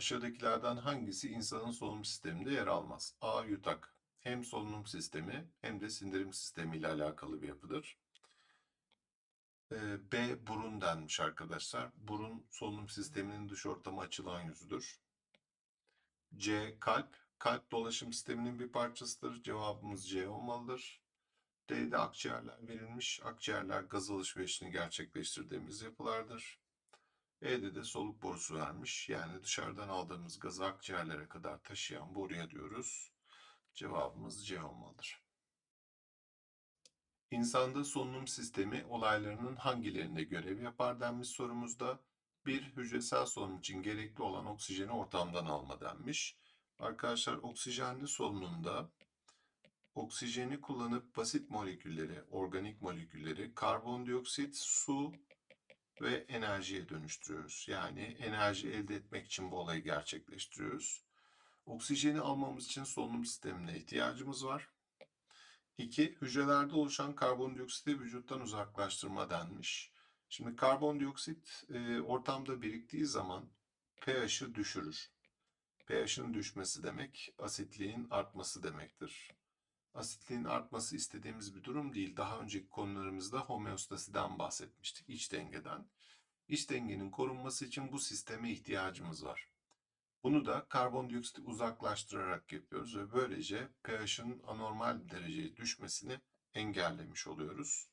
Aşağıdakilerden hangisi insanın solunum sisteminde yer almaz? A. Yutak. Hem solunum sistemi hem de sindirim sistemi ile alakalı bir yapıdır. Ee, B. Burun denmiş arkadaşlar. Burun solunum sisteminin dış ortama açılan yüzüdür. C. Kalp. Kalp dolaşım sisteminin bir parçasıdır. Cevabımız C olmalıdır. D'de akciğerler verilmiş. Akciğerler gaz alışverişini gerçekleştirdiğimiz yapılardır. E'de de soluk borusu vermiş. Yani dışarıdan aldığımız gazı akciğerlere kadar taşıyan boruya diyoruz. Cevabımız C olmalıdır. İnsanda solunum sistemi olaylarının hangilerinde görev yapar denmiş sorumuzda. Bir, hücresel solunum için gerekli olan oksijeni ortamdan alma denmiş. Arkadaşlar oksijenli solunumda oksijeni kullanıp basit molekülleri, organik molekülleri karbondioksit, su ve enerjiye dönüştürüyoruz. Yani enerji elde etmek için bu olayı gerçekleştiriyoruz. Oksijeni almamız için solunum sistemine ihtiyacımız var. 2. Hücrelerde oluşan karbondioksiti vücuttan uzaklaştırma denmiş. Şimdi karbondioksit e, ortamda biriktiği zaman pH'ı düşürür. pH'ın düşmesi demek asitliğin artması demektir. Asitliğin artması istediğimiz bir durum değil. Daha önceki konularımızda homeostasiden bahsetmiştik, iç dengeden. İç dengenin korunması için bu sisteme ihtiyacımız var. Bunu da karbondioksiti uzaklaştırarak yapıyoruz ve böylece pH'ın anormal bir dereceye düşmesini engellemiş oluyoruz.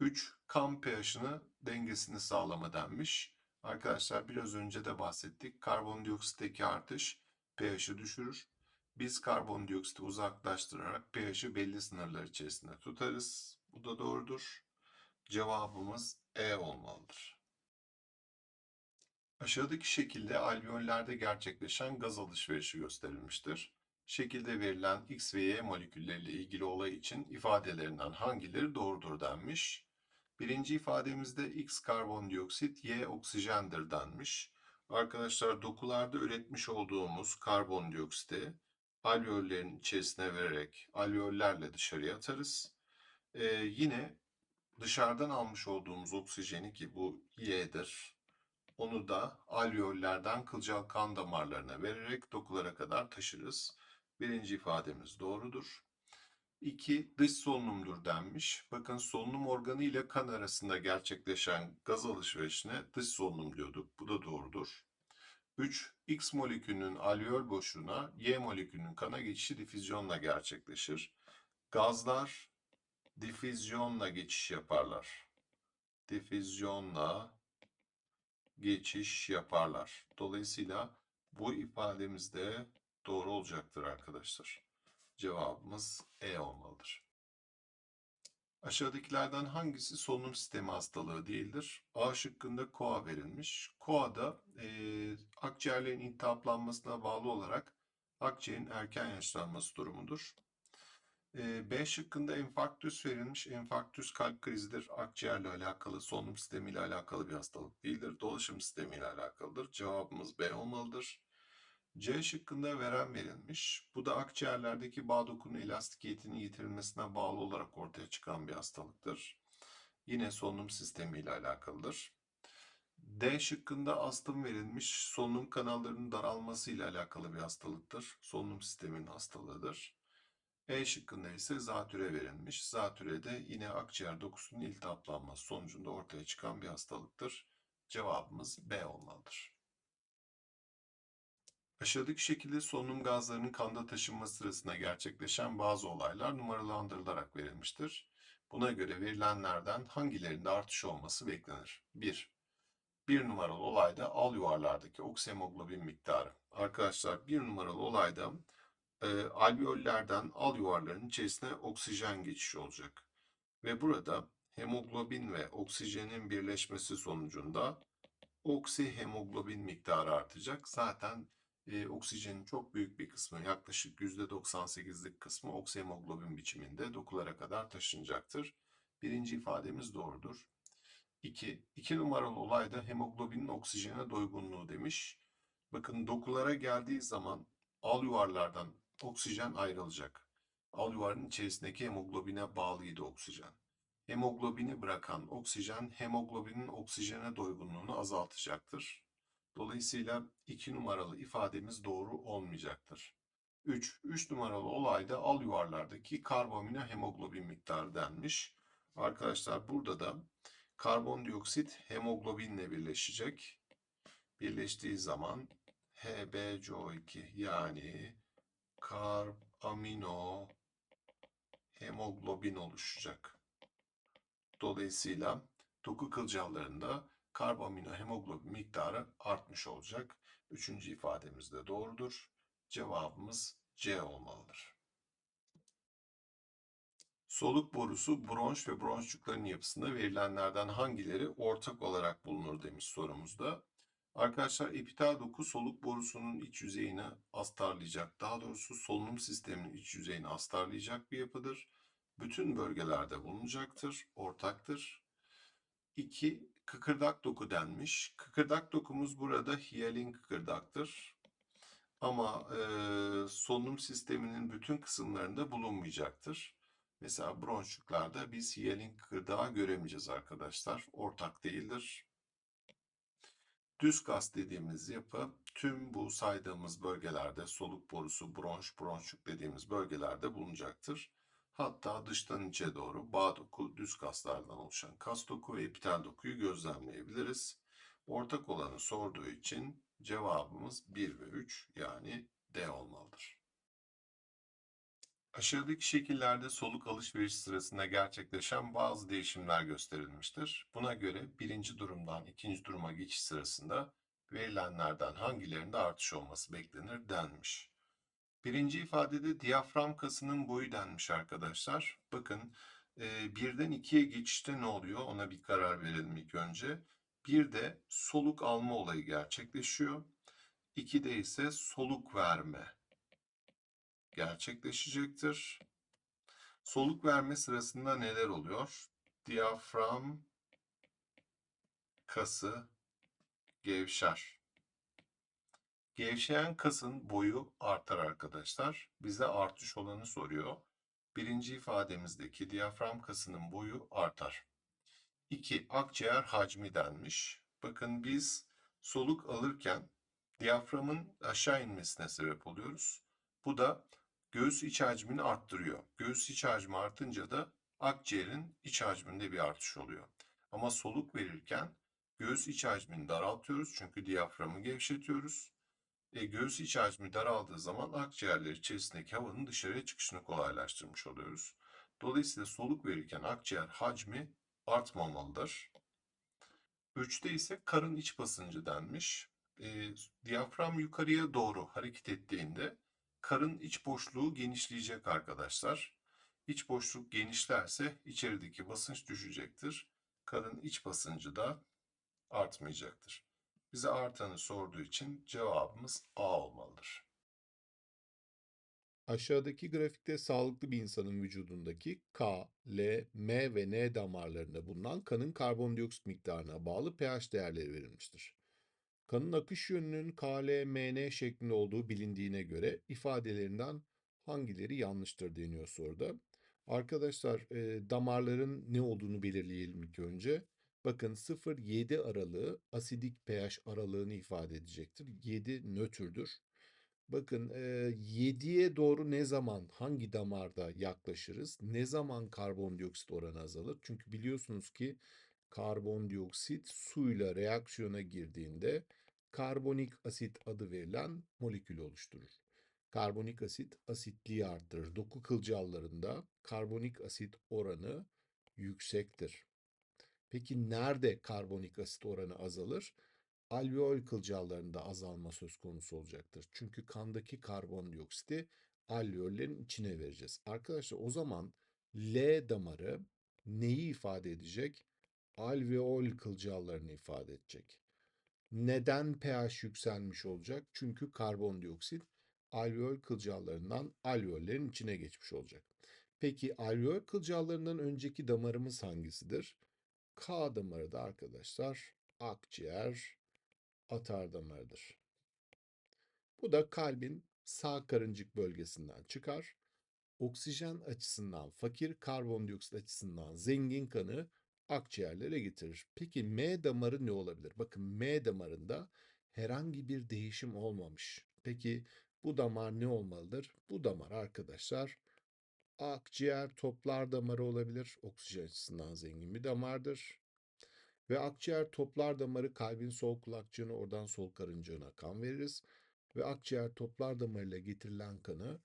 3. Kan pH'ını dengesini sağlama denmiş. Arkadaşlar biraz önce de bahsettik. Karbondioksitteki artış pH'ı düşürür. Biz karbondioksiti uzaklaştırarak pH'ı belli sınırlar içerisinde tutarız. Bu da doğrudur. Cevabımız E olmalıdır. Aşağıdaki şekilde alveollerde gerçekleşen gaz alışverişi gösterilmiştir. Şekilde verilen X ve Y molekülleriyle ilgili olay için ifadelerinden hangileri doğrudur denmiş. Birinci ifademizde X karbondioksit, Y oksijendir denmiş. Arkadaşlar dokularda üretmiş olduğumuz karbondioksiti alveollerin içerisine vererek alveollerle dışarıya atarız. Ee, yine dışarıdan almış olduğumuz oksijeni ki bu Y'dir. Onu da alveollerden kılcal kan damarlarına vererek dokulara kadar taşırız. Birinci ifademiz doğrudur. 2. Dış solunumdur denmiş. Bakın solunum organı ile kan arasında gerçekleşen gaz alışverişine dış solunum diyorduk. Bu da doğrudur. 3. X molekülünün alveol boşluğuna Y molekülünün kana geçişi difüzyonla gerçekleşir. Gazlar difüzyonla geçiş yaparlar. Difüzyonla geçiş yaparlar. Dolayısıyla bu ifademiz de doğru olacaktır arkadaşlar. Cevabımız E olmalıdır. Aşağıdakilerden hangisi solunum sistemi hastalığı değildir? A şıkkında koa verilmiş. Koa'da e, akciğerlerin iltihaplanmasına bağlı olarak akciğerin erken yaşlanması durumudur. E, B şıkkında enfarktüs verilmiş. Enfarktüs kalp krizidir. Akciğerle alakalı, solunum sistemiyle alakalı bir hastalık değildir. Dolaşım sistemiyle alakalıdır. Cevabımız B olmalıdır. C şıkkında veren verilmiş. Bu da akciğerlerdeki bağ dokunun elastikiyetinin yitirilmesine bağlı olarak ortaya çıkan bir hastalıktır. Yine solunum sistemi ile alakalıdır. D şıkkında astım verilmiş. Solunum kanallarının daralması ile alakalı bir hastalıktır. Solunum sisteminin hastalığıdır. E şıkkında ise zatüre verilmiş. Zatüre de yine akciğer dokusunun iltihaplanması sonucunda ortaya çıkan bir hastalıktır. Cevabımız B olmalıdır. Aşağıdaki şekilde solunum gazlarının kanda taşınması sırasında gerçekleşen bazı olaylar numaralandırılarak verilmiştir. Buna göre verilenlerden hangilerinde artış olması beklenir? 1. Bir numaralı olayda al yuvarlardaki oksihemoglobin miktarı. Arkadaşlar bir numaralı olayda e, alveollerden al yuvarların içerisine oksijen geçişi olacak. Ve burada hemoglobin ve oksijenin birleşmesi sonucunda oksihemoglobin miktarı artacak. Zaten e, oksijenin çok büyük bir kısmı yaklaşık %98'lik kısmı oksihemoglobin biçiminde dokulara kadar taşınacaktır. Birinci ifademiz doğrudur. 2. 2 numaralı olayda hemoglobinin oksijene doygunluğu demiş. Bakın dokulara geldiği zaman al yuvarlardan oksijen ayrılacak. Al yuvarın içerisindeki hemoglobine bağlıydı oksijen. Hemoglobini bırakan oksijen hemoglobinin oksijene doygunluğunu azaltacaktır. Dolayısıyla 2 numaralı ifademiz doğru olmayacaktır. 3. 3 numaralı olayda al yuvarlardaki karbamino hemoglobin miktarı denmiş. Arkadaşlar burada da karbondioksit hemoglobinle birleşecek. Birleştiği zaman HBCO2 yani karbamino hemoglobin oluşacak. Dolayısıyla doku kılcallarında karbamino hemoglobin miktarı artmış olacak. Üçüncü ifademiz de doğrudur. Cevabımız C olmalıdır. Soluk borusu bronş ve bronşçukların yapısında verilenlerden hangileri ortak olarak bulunur demiş sorumuzda. Arkadaşlar epitel doku soluk borusunun iç yüzeyini astarlayacak, daha doğrusu solunum sisteminin iç yüzeyini astarlayacak bir yapıdır. Bütün bölgelerde bulunacaktır, ortaktır. 2. Kıkırdak doku denmiş. Kıkırdak dokumuz burada hiyalin kıkırdaktır. Ama e, solunum sisteminin bütün kısımlarında bulunmayacaktır. Mesela bronşluklarda biz hiyalin kıkırdağı göremeyeceğiz arkadaşlar. Ortak değildir. Düz kas dediğimiz yapı tüm bu saydığımız bölgelerde soluk borusu, bronş, bronşluk dediğimiz bölgelerde bulunacaktır. Hatta dıştan içe doğru bağ doku, düz kaslardan oluşan kas doku ve epitel dokuyu gözlemleyebiliriz. Ortak olanı sorduğu için cevabımız 1 ve 3 yani D olmalıdır. Aşağıdaki şekillerde soluk alışveriş sırasında gerçekleşen bazı değişimler gösterilmiştir. Buna göre birinci durumdan ikinci duruma geçiş sırasında verilenlerden hangilerinde artış olması beklenir denmiş. Birinci ifadede diyafram kasının boyu denmiş arkadaşlar. Bakın e, birden ikiye geçişte ne oluyor ona bir karar verelim ilk önce. Bir de soluk alma olayı gerçekleşiyor. İkide ise soluk verme gerçekleşecektir. Soluk verme sırasında neler oluyor? Diyafram kası gevşer. Gevşeyen kasın boyu artar arkadaşlar. Bize artış olanı soruyor. Birinci ifademizdeki diyafram kasının boyu artar. 2. Akciğer hacmi denmiş. Bakın biz soluk alırken diyaframın aşağı inmesine sebep oluyoruz. Bu da göğüs iç hacmini arttırıyor. Göğüs iç hacmi artınca da akciğerin iç hacminde bir artış oluyor. Ama soluk verirken göğüs iç hacmini daraltıyoruz çünkü diyaframı gevşetiyoruz. E, göğüs iç hacmi daraldığı zaman akciğerler içerisindeki havanın dışarıya çıkışını kolaylaştırmış oluyoruz. Dolayısıyla soluk verirken akciğer hacmi artmamalıdır. 3'te ise karın iç basıncı denmiş. E, diyafram yukarıya doğru hareket ettiğinde karın iç boşluğu genişleyecek arkadaşlar. İç boşluk genişlerse içerideki basınç düşecektir. Karın iç basıncı da artmayacaktır. Bize artanı sorduğu için cevabımız A olmalıdır. Aşağıdaki grafikte sağlıklı bir insanın vücudundaki K, L, M ve N damarlarında bulunan kanın karbondioksit miktarına bağlı pH değerleri verilmiştir. Kanın akış yönünün K, L, M, N şeklinde olduğu bilindiğine göre ifadelerinden hangileri yanlıştır deniyor soruda. Arkadaşlar e, damarların ne olduğunu belirleyelim ilk önce. Bakın 0-7 aralığı asidik pH aralığını ifade edecektir. 7 nötrdür. Bakın 7'ye doğru ne zaman hangi damarda yaklaşırız? Ne zaman karbondioksit oranı azalır? Çünkü biliyorsunuz ki karbondioksit suyla reaksiyona girdiğinde karbonik asit adı verilen molekül oluşturur. Karbonik asit asitliği arttırır. Doku kılcallarında karbonik asit oranı yüksektir. Peki nerede karbonik asit oranı azalır? Alveol kılcallarında azalma söz konusu olacaktır. Çünkü kandaki karbondioksiti alveollerin içine vereceğiz. Arkadaşlar o zaman L damarı neyi ifade edecek? Alveol kılcallarını ifade edecek. Neden pH yükselmiş olacak? Çünkü karbondioksit alveol kılcallarından alveollerin içine geçmiş olacak. Peki alveol kılcallarından önceki damarımız hangisidir? K damarı da arkadaşlar akciğer atar damarıdır. Bu da kalbin sağ karıncık bölgesinden çıkar. Oksijen açısından fakir, karbondioksit açısından zengin kanı akciğerlere getirir. Peki M damarı ne olabilir? Bakın M damarında herhangi bir değişim olmamış. Peki bu damar ne olmalıdır? Bu damar arkadaşlar akciğer toplar damarı olabilir. Oksijen açısından zengin bir damardır. Ve akciğer toplar damarı kalbin sol kulakçığına oradan sol karıncığına kan veririz. Ve akciğer toplar damarıyla getirilen kanı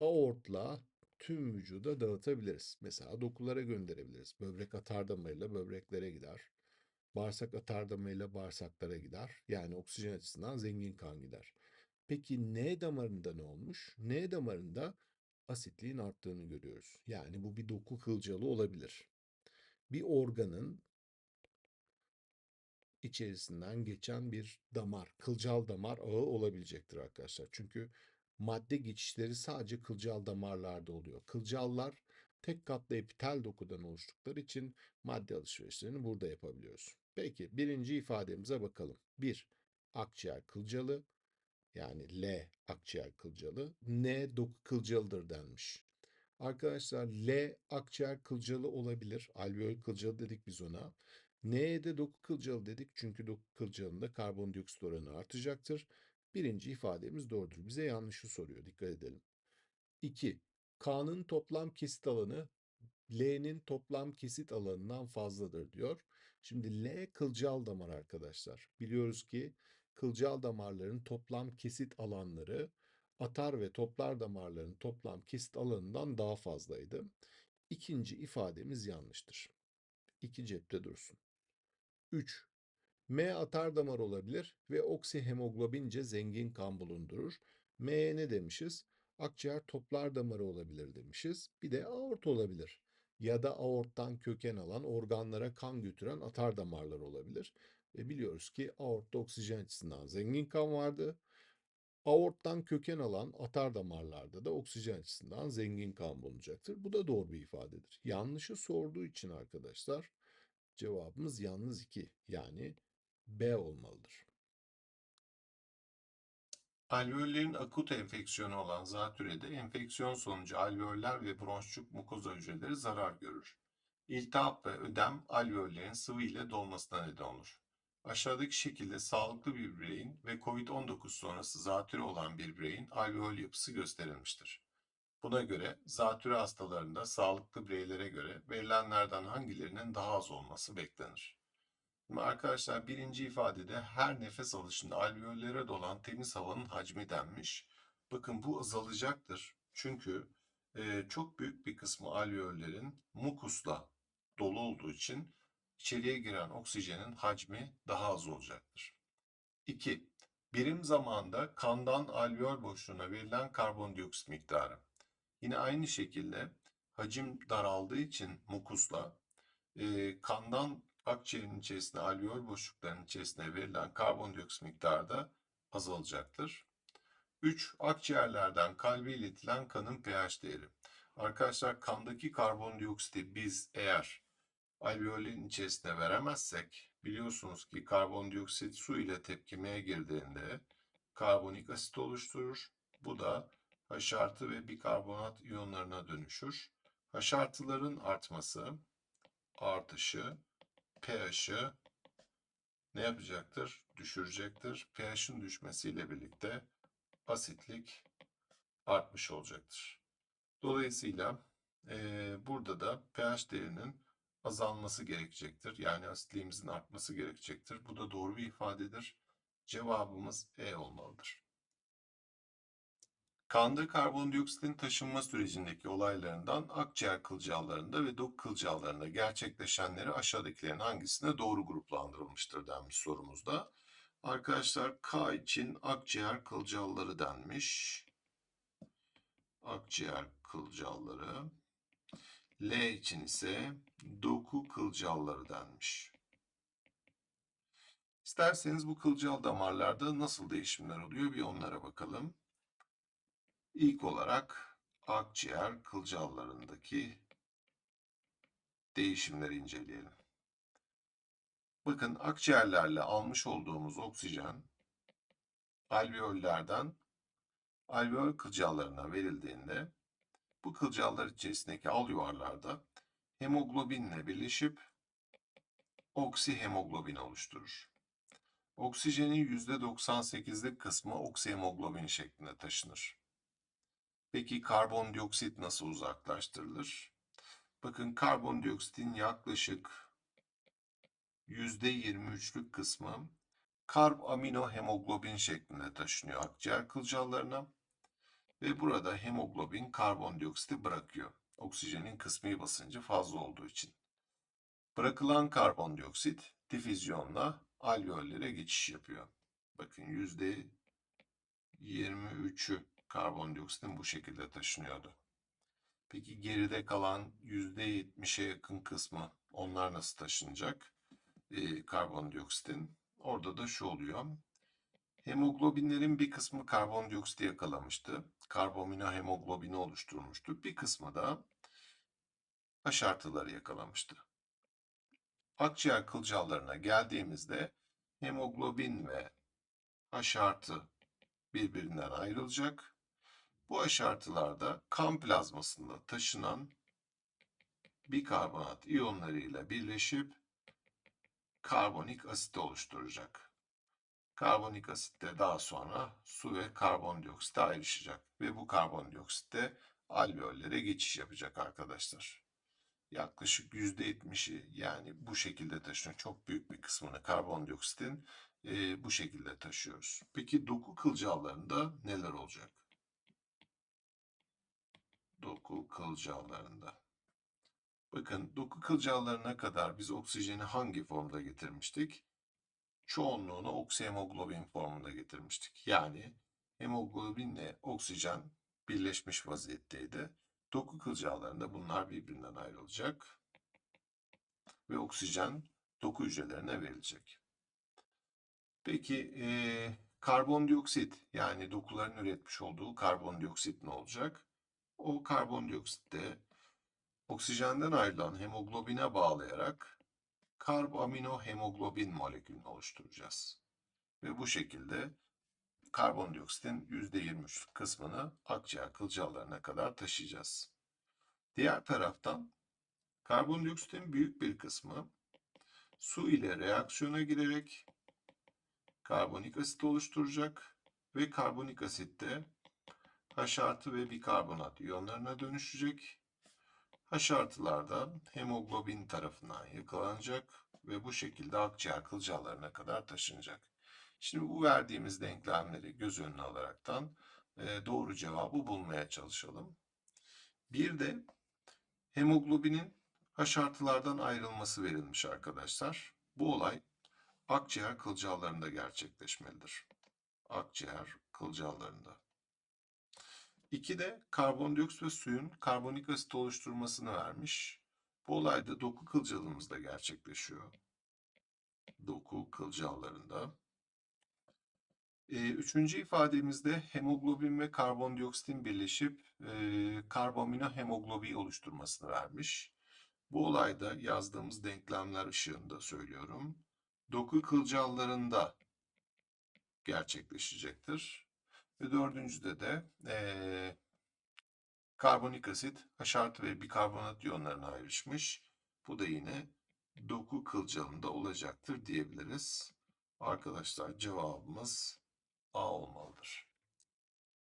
aortla tüm vücuda dağıtabiliriz. Mesela dokulara gönderebiliriz. Böbrek atar damarıyla böbreklere gider. Bağırsak atar damarıyla bağırsaklara gider. Yani oksijen açısından zengin kan gider. Peki N damarında ne olmuş? N damarında asitliğin arttığını görüyoruz. Yani bu bir doku kılcalı olabilir. Bir organın içerisinden geçen bir damar, kılcal damar ağı olabilecektir arkadaşlar. Çünkü madde geçişleri sadece kılcal damarlarda oluyor. Kılcallar tek katlı epitel dokudan oluştukları için madde alışverişlerini burada yapabiliyoruz. Peki birinci ifademize bakalım. 1. Akciğer kılcalı yani L akciğer kılcalı, N doku kılcalıdır denmiş. Arkadaşlar L akciğer kılcalı olabilir. Alveol kılcalı dedik biz ona. N'ye de doku kılcalı dedik çünkü doku kılcalında karbondioksit oranı artacaktır. Birinci ifademiz doğrudur. Bize yanlışı soruyor. Dikkat edelim. 2. K'nın toplam kesit alanı L'nin toplam kesit alanından fazladır diyor. Şimdi L kılcal damar arkadaşlar. Biliyoruz ki kılcal damarların toplam kesit alanları atar ve toplar damarların toplam kesit alanından daha fazlaydı. İkinci ifademiz yanlıştır. İki cepte dursun. 3. M atar damar olabilir ve oksihemoglobince zengin kan bulundurur. M'ye ne demişiz? Akciğer toplar damarı olabilir demişiz. Bir de aort olabilir. Ya da aorttan köken alan organlara kan götüren atar damarlar olabilir. Ve biliyoruz ki aortta oksijen açısından zengin kan vardı. Aorttan köken alan atar damarlarda da oksijen açısından zengin kan bulunacaktır. Bu da doğru bir ifadedir. Yanlışı sorduğu için arkadaşlar cevabımız yalnız 2 yani B olmalıdır. Alveollerin akut enfeksiyonu olan zatürrede enfeksiyon sonucu alveoller ve bronşçuk mukoza hücreleri zarar görür. İltihap ve ödem alveollerin sıvı ile dolmasına neden olur. Aşağıdaki şekilde sağlıklı bir bireyin ve COVID-19 sonrası zatürre olan bir bireyin alveol yapısı gösterilmiştir. Buna göre zatürre hastalarında sağlıklı bireylere göre verilenlerden hangilerinin daha az olması beklenir. Şimdi arkadaşlar birinci ifadede her nefes alışında alveollere dolan temiz havanın hacmi denmiş. Bakın bu azalacaktır. Çünkü e, çok büyük bir kısmı alveollerin mukusla dolu olduğu için içeriye giren oksijenin hacmi daha az olacaktır. 2. Birim zamanda kandan alveol boşluğuna verilen karbondioksit miktarı. Yine aynı şekilde hacim daraldığı için mukusla e, kandan akciğerin içerisine alveol boşluklarının içerisine verilen karbondioksit miktarı da azalacaktır. 3. Akciğerlerden kalbe iletilen kanın pH değeri. Arkadaşlar kandaki karbondioksiti biz eğer alveolün içerisine veremezsek biliyorsunuz ki karbondioksit su ile tepkimeye girdiğinde karbonik asit oluşturur. Bu da H artı ve bikarbonat iyonlarına dönüşür. H artıların artması, artışı pH'ı ne yapacaktır? Düşürecektir. pH'in düşmesiyle birlikte asitlik artmış olacaktır. Dolayısıyla e, burada da pH değerinin azalması gerekecektir. Yani asitliğimizin artması gerekecektir. Bu da doğru bir ifadedir. Cevabımız E olmalıdır. Kanda karbondioksitin taşınma sürecindeki olaylarından akciğer kılcallarında ve dok kılcallarında gerçekleşenleri aşağıdakilerin hangisine doğru gruplandırılmıştır denmiş sorumuzda. Arkadaşlar K için akciğer kılcalları denmiş. Akciğer kılcalları. L için ise doku kılcalları denmiş. İsterseniz bu kılcal damarlarda nasıl değişimler oluyor bir onlara bakalım. İlk olarak akciğer kılcallarındaki değişimleri inceleyelim. Bakın akciğerlerle almış olduğumuz oksijen alveollerden alveol kılcallarına verildiğinde bu kılcallar içerisindeki al yuvarlarda hemoglobinle birleşip oksihemoglobin oluşturur. Oksijenin %98'lik kısmı oksihemoglobin şeklinde taşınır. Peki karbondioksit nasıl uzaklaştırılır? Bakın karbondioksitin yaklaşık %23'lük kısmı karb amino hemoglobin şeklinde taşınıyor akciğer kılcallarına ve burada hemoglobin karbondioksiti bırakıyor. Oksijenin kısmi basıncı fazla olduğu için. Bırakılan karbondioksit difüzyonla alveollere geçiş yapıyor. Bakın %23'ü karbondioksitin bu şekilde taşınıyordu. Peki geride kalan %70'e yakın kısmı onlar nasıl taşınacak? Ee, karbondioksitin. Orada da şu oluyor. Hemoglobinlerin bir kısmı karbondioksiti yakalamıştı. Karbamino hemoglobini oluşturmuştu. Bir kısmı da H artıları yakalamıştı. Akciğer kılcallarına geldiğimizde hemoglobin ve H artı birbirinden ayrılacak. Bu H artılarda kan plazmasında taşınan bikarbonat iyonlarıyla birleşip karbonik asit oluşturacak. Karbonik asit de daha sonra su ve karbondioksite ayrışacak ve bu karbondioksit de alveollere geçiş yapacak arkadaşlar. Yaklaşık %70'i yani bu şekilde taşınıyor. Çok büyük bir kısmını karbondioksitin e, bu şekilde taşıyoruz. Peki doku kılcallarında neler olacak? Doku kılcallarında. Bakın doku kılcallarına kadar biz oksijeni hangi formda getirmiştik? Çoğunluğunu oksihemoglobin formunda getirmiştik. Yani hemoglobinle oksijen birleşmiş vaziyetteydi. Doku kılcallarında bunlar birbirinden ayrılacak ve oksijen doku hücrelerine verilecek. Peki eee, karbondioksit yani dokuların üretmiş olduğu karbondioksit ne olacak? O karbondioksit de oksijenden ayrılan hemoglobine bağlayarak karbamino hemoglobin molekülünü oluşturacağız. Ve bu şekilde karbondioksitin %23 kısmını akciğer kılcallarına kadar taşıyacağız. Diğer taraftan karbondioksitin büyük bir kısmı su ile reaksiyona girerek karbonik asit oluşturacak ve karbonik asit de H artı ve bikarbonat iyonlarına dönüşecek. H artılarda hemoglobin tarafından yakalanacak ve bu şekilde akciğer kılcallarına kadar taşınacak. Şimdi bu verdiğimiz denklemleri göz önüne alaraktan e, doğru cevabı bulmaya çalışalım. Bir de hemoglobinin H artılardan ayrılması verilmiş arkadaşlar. Bu olay akciğer kılcallarında gerçekleşmelidir. Akciğer kılcallarında. İki de karbondioksit ve suyun karbonik asit oluşturmasını vermiş. Bu olay da doku kılcalımızda gerçekleşiyor. Doku kılcallarında. Üçüncü ifademizde hemoglobin ve karbondioksitin birleşip e, karbamino hemoglobi oluşturmasını vermiş. Bu olayda yazdığımız denklemler ışığında söylüyorum. Doku kılcallarında gerçekleşecektir. Ve dördüncüde de eee, karbonik asit H artı ve bikarbonat iyonlarına ayrışmış. Bu da yine doku kılcalında olacaktır diyebiliriz. Arkadaşlar cevabımız A olmalıdır.